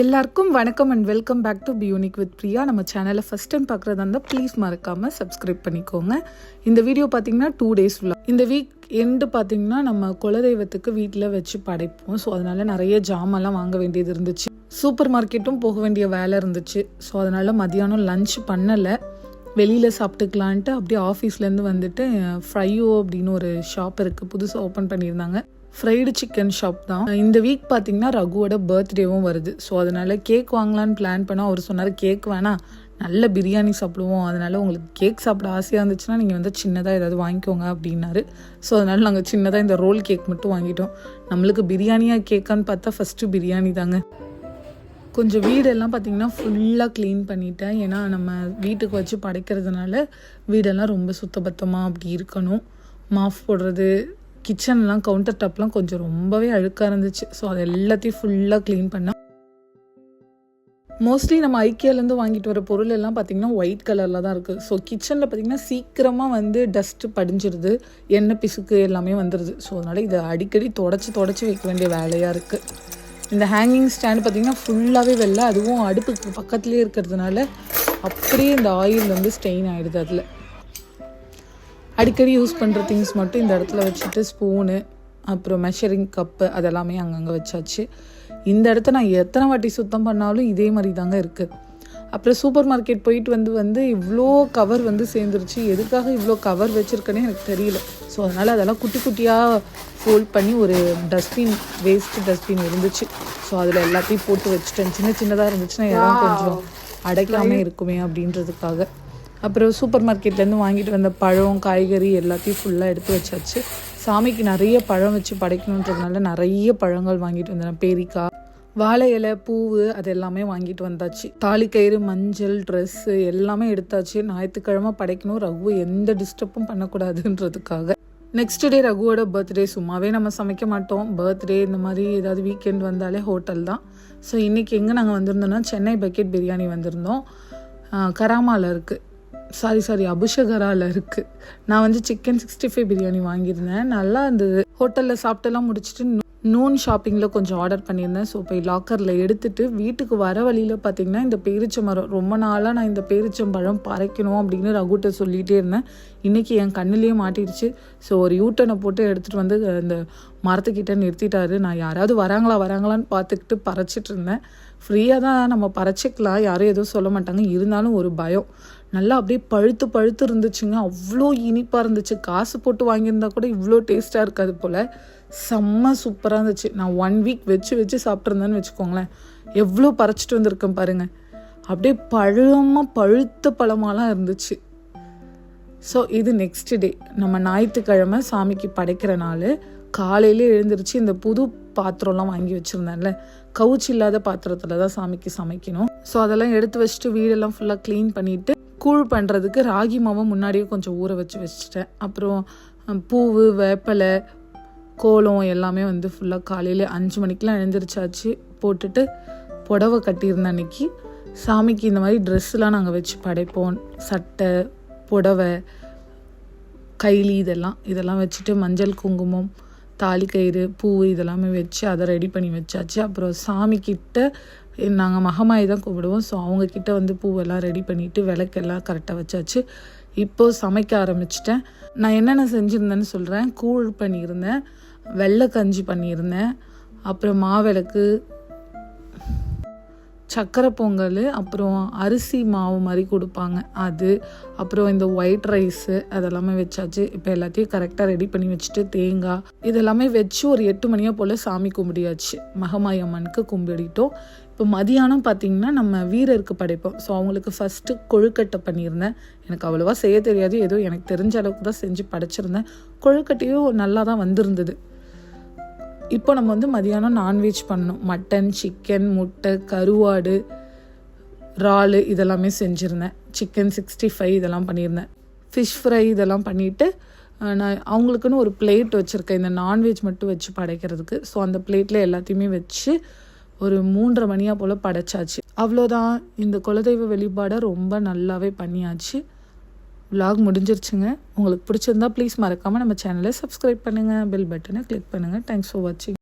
எல்லாருக்கும் வணக்கம் and welcome back to Beunique with Priya நம்ம சேனலை ஃபஸ்ட் டைம் பார்க்குறதா இருந்தால் ப்ளீஸ் மறக்காமல் சப்ஸ்கிரைப் பண்ணிக்கோங்க. இந்த வீடியோ பார்த்தீங்கன்னா டூ டேஸ் ஃபுல்லாக இந்த வீக் எண்டு பார்த்தீங்கன்னா நம்ம குலதெய்வத்துக்கு வீட்டில் வச்சு படைப்போம். ஸோ அதனால் நிறைய ஜாமெல்லாம் வாங்க வேண்டியது இருந்துச்சு. சூப்பர் மார்க்கெட்டும் போக வேண்டிய வேலை இருந்துச்சு. ஸோ அதனால் மதியானம் லஞ்ச் பண்ணலை. வெளியில் சாப்பிட்டுக்கலான்ட்டு அப்படியே ஆஃபீஸ்லேருந்து வந்துட்டு ஃப்ரையோ அப்படின்னு ஒரு ஷாப் இருக்குது புதுசாக ஓப்பன் பண்ணியிருந்தாங்க. ஃப்ரைடு சிக்கன் ஷாப் தான். இந்த வீக் பார்த்தீங்கன்னா ரகுவோட பர்த்டேவும் வருது. ஸோ அதனால் கேக் வாங்கலான்னு பிளான் பண்ணால் அவர் சொன்னார் கேக் வேணாம். நல்ல பிரியாணி சாப்பிடுவோம். அதனால் உங்களுக்கு கேக் சாப்பிட ஆசையாக இருந்துச்சுன்னா நீங்கள் வந்து சின்னதாக ஏதாவது வாங்கிக்கோங்க அப்படின்னாரு. ஸோ அதனால் நாங்கள் சின்னதாக இந்த ரோல் கேக் மட்டும் வாங்கிட்டோம். நம்மளுக்கு பிரியாணியாக கேக்கான்னு பார்த்தா ஃபஸ்ட்டு பிரியாணி தாங்க கொஞ்சம் வீடெல்லாம் பார்த்தீங்கன்னா ஃபுல்லாக க்ளீன் பண்ணிட்டேன். ஏன்னா நம்ம வீட்டுக்கு வச்சு படைக்கிறதுனால வீடெல்லாம் ரொம்ப சுத்தபத்தமாக அப்படி இருக்கணும். மாஃப் போடுறது கிச்சன்லாம் கவுண்டர் டாப்லாம் கொஞ்சம் ரொம்பவே அழுக்காக இருந்துச்சு. ஸோ அது எல்லாத்தையும் ஃபுல்லாக க்ளீன் பண்ணேன். மோஸ்ட்லி நம்ம ஐக்கியாலேருந்து வாங்கிட்டு வர பொருள் எல்லாம் பார்த்தீங்கன்னா ஒயிட் கலரில் தான் இருக்குது ஸோ கிச்சனில் பார்த்தீங்கன்னா சீக்கிரமாக வந்து டஸ்ட்டு படிஞ்சிருது. எண்ணெய் பிசுக்கு எல்லாமே வந்துடுது ஸோ அதனால் இதை அடிக்கடி தொடச்சி தொடச்சி வைக்க வேண்டிய வேலையாக இருக்குது இந்த ஹேங்கிங் ஸ்டாண்டு பார்த்திங்கன்னா ஃபுல்லாகவே வெள்ளை அதுவும் அடுப்புக்கு பக்கத்துலேயே இருக்கிறதுனால அப்படியே இந்த ஆயில் வந்து ஸ்டெயின் ஆகிடுது அதில். அடிக்கடி யூஸ் பண்ணுற திங்ஸ் மட்டும் இந்த இடத்துல வச்சுட்டு ஸ்பூனு அப்புறம் மெஷரிங் கப்பு அதெல்லாமே அங்கங்கே வச்சாச்சு. இந்த இடத்த நான் எத்தனை வாட்டி சுத்தம் பண்ணாலும் இதே மாதிரி தாங்க இருக்குது அப்புறம் சூப்பர் மார்க்கெட் போயிட்டு வந்து வந்து இவ்வளோ கவர் வந்து சேர்ந்துருச்சு. எதுக்காக இவ்வளோ கவர் வச்சுருக்கேனே எனக்கு தெரியல. ஸோ அதனால் அதெல்லாம் குட்டி குட்டியாக ஃபோல்ட் பண்ணி ஒரு டஸ்ட்பின் வேஸ்ட் டஸ்ட்பின் இருந்துச்சு. ஸோ அதில் எல்லாத்தையும் போட்டு வச்சுட்டேன். சின்ன சின்னதாக இருந்துச்சுன்னா எல்லாம் கொஞ்சம் அடைக்காமல் இருக்குமே அப்படின்றதுக்காக. அப்புறம் சூப்பர் மார்க்கெட்லேருந்து வாங்கிட்டு வந்த பழம் காய்கறி எல்லாத்தையும் ஃபுல்லாக எடுத்து வச்சாச்சு. சாமிக்கு நிறைய பழம் வச்சு படைக்கணுன்றதுனால நிறைய பழங்கள் வாங்கிட்டு வந்தேன். பேரிக்காய் வாழை இலை பூவு அது எல்லாமே வாங்கிட்டு வந்தாச்சு. தாலிக்கயிறு மஞ்சள் ட்ரெஸ்ஸு எல்லாமே எடுத்தாச்சு. ஞாயிற்றுக்கிழமை படைக்கணும். ரகு எந்த டிஸ்டர்பும் பண்ணக்கூடாதுன்றதுக்காக. நெக்ஸ்ட் டே ரகுவோட பர்த்டே சும்மாவே நம்ம சமைக்க மாட்டோம். பர்த்டே இந்த மாதிரி ஏதாவது வீக்கெண்ட் வந்தாலே ஹோட்டல் தான். ஸோ இன்றைக்கி எங்கே நாங்கள் வந்திருந்தோம்னா சென்னை பக்கெட் பிரியாணி வந்திருந்தோம். கராமாவில் இருக்குது சாரி சாரி அபிஷகராவில் இருக்குது நான் வந்து சிக்கன் சிக்ஸ்டி ஃபைவ் பிரியாணி வாங்கியிருந்தேன். நல்லா இருந்தது. ஹோட்டலில் சாப்பிட்டெல்லாம் முடிச்சுட்டு நூன் ஷாப்பிங்கில் கொஞ்சம் ஆர்டர் பண்ணியிருந்தேன். ஸோ போய் லாக்கரில் எடுத்துட்டு வீட்டுக்கு வர வழியில் பார்த்தீங்கன்னா இந்த பேரிச்ச மரம் ரொம்ப நாளாக நான் இந்த பேரிச்சம்பழம் பறைக்கணும் அப்படின்னு ரகுட்ட சொல்லிகிட்டே இருந்தேன். இன்றைக்கி என் கண்ணிலேயே மாட்டிடுச்சு ஸோ ஒரு யூட்டனை போட்டு எடுத்துகிட்டு வந்து அந்த மரத்துக்கிட்ட நிறுத்திட்டாரு. நான் யாராவது வராங்களா வராங்களான்னு பார்த்துக்கிட்டு பறைச்சிட்டு இருந்தேன். ஃப்ரீயாக தான் நம்ம பறைச்சிக்கலாம். யாரும் எதுவும் சொல்ல மாட்டாங்க. இருந்தாலும் ஒரு பயம். நல்லா அப்படியே பழுத்து பழுத்து இருந்துச்சுங்க. அவ்வளோ இனிப்பாக இருந்துச்சு. காசு போட்டு வாங்கியிருந்தா கூட இவ்வளோ டேஸ்ட்டாக இருக்காது போல். செம்ம சூப்பராக இருந்துச்சு. நான் ஒன் வீக் வச்சு வச்சு சாப்பிட்ருந்தேன்னு வச்சுக்கோங்களேன். எவ்வளோ பறிச்சிட்டு வந்திருக்கேன் பாருங்கள் அப்படியே பழமாக பழுத்த பழமாலாம் இருந்துச்சு. ஸோ இது நெக்ஸ்ட் டே நம்ம ஞாயிற்றுக்கிழமை சாமிக்கு படைக்கிற நாள். காலையிலே எழுந்திரிச்சு இந்த புது பாத்திரம்லாம் வாங்கி வச்சுருந்தேன்ல. கவுச் இல்லாத பாத்திரத்தில் தான் சாமிக்கு சமைக்கணும். ஸோ அதெல்லாம் எடுத்து வச்சுட்டு வீடெல்லாம் ஃபுல்லாக க்ளீன் பண்ணிவிட்டு கூழ் பண்ணுறதுக்கு ராகி மாவை முன்னாடியே கொஞ்சம் ஊற வச்சு வச்சுட்டேன். அப்புறம் பூவு வேப்பலை கோலம் எல்லாமே வந்து ஃபுல்லாக காலையில் அஞ்சு மணிக்கெலாம் எழுந்திரிச்சாச்சு. போட்டுட்டு புடவை கட்டியிருந்த அன்னைக்கு. சாமிக்கு இந்த மாதிரி ட்ரெஸ்லாம் நாங்கள் வச்சு படைப்போம். சட்டை புடவை கைலி இதெல்லாம் இதெல்லாம் வச்சுட்டு மஞ்சள் குங்குமம் தாலி கயிறு பூ இதெல்லாமே வச்சு அதை ரெடி பண்ணி வச்சாச்சு. அப்புறம் சாமிக்கிட்ட நாங்கள் மகமாயி தான் கூப்பிடுவோம். ஸோ அவங்கக்கிட்ட வந்து பூவெல்லாம் ரெடி பண்ணிவிட்டு விளக்கெல்லாம் கரெக்டாக வச்சாச்சு. இப்போது சமைக்க ஆரம்பிச்சிட்டேன். நான் என்னென்ன செஞ்சுருந்தேன்னு சொல்கிறேன் கூழ் பண்ணியிருந்தேன். வெள்ளை கஞ்சி பண்ணியிருந்தேன். அப்புறம் மாவிளக்கு சக்கரை பொங்கல் அப்புறம் அரிசி மாவு மாதிரி கொடுப்பாங்க. அது அப்புறம் இந்த ஒயிட் ரைஸு அதெல்லாமே வச்சாச்சு. இப்போ எல்லாத்தையும் கரெக்டாக ரெடி பண்ணி வச்சுட்டு தேங்காய் இதெல்லாமே வச்சு ஒரு எட்டு மணியாக போல் சாமி கும்பிடியாச்சு. மகமாயி அம்மனுக்கு கும்பிடிட்டோம். இப்போ மதியானம் பார்த்திங்கன்னா நம்ம வீரருக்கு படைப்போம். ஸோ அவங்களுக்கு ஃபஸ்ட்டு கொழுக்கட்டை பண்ணியிருந்தேன். எனக்கு அவ்வளோவா செய்ய தெரியாது. ஏதோ எனக்கு தெரிஞ்ச அளவுக்கு தான் செஞ்சு படைச்சிருந்தேன். கொழுக்கட்டையும் நல்லா தான் வந்திருந்தது. இப்போ நம்ம வந்து மதியானம் நான்வெஜ் பண்ணணும். மட்டன் சிக்கன் முட்டை கருவாடு இறாலு இதெல்லாமே செஞ்சுருந்தேன். சிக்கன் சிக்ஸ்டி ஃபைவ் இதெல்லாம் பண்ணியிருந்தேன். ஃபிஷ் ஃப்ரை இதெல்லாம் பண்ணிவிட்டு நான் அவங்களுக்குன்னு ஒரு பிளேட் வச்சுருக்கேன். இந்த நான்வெஜ் மட்டும் வச்சு படைக்கிறதுக்கு. ஸோ அந்த பிளேட்டில் எல்லாத்தையுமே வச்சு ஒரு மூன்றரை மணியாக போல் படைச்சாச்சு. அவ்வளோதான். இந்த குலதெய்வ வெளிப்பாடை ரொம்ப நல்லாவே பண்ணியாச்சு. விலாக் முடிஞ்சிருச்சுங்க. உங்களுக்கு பிடிச்சிருந்தா ப்ளீஸ் மறக்காமல் நம்ம சேனலை சப்ஸ்கிரைப் பண்ணுங்கள் பெல் பட்டனை கிளிக் பண்ணுங்கள் தேங்க்ஸ் ஃபார் வாட்சிங்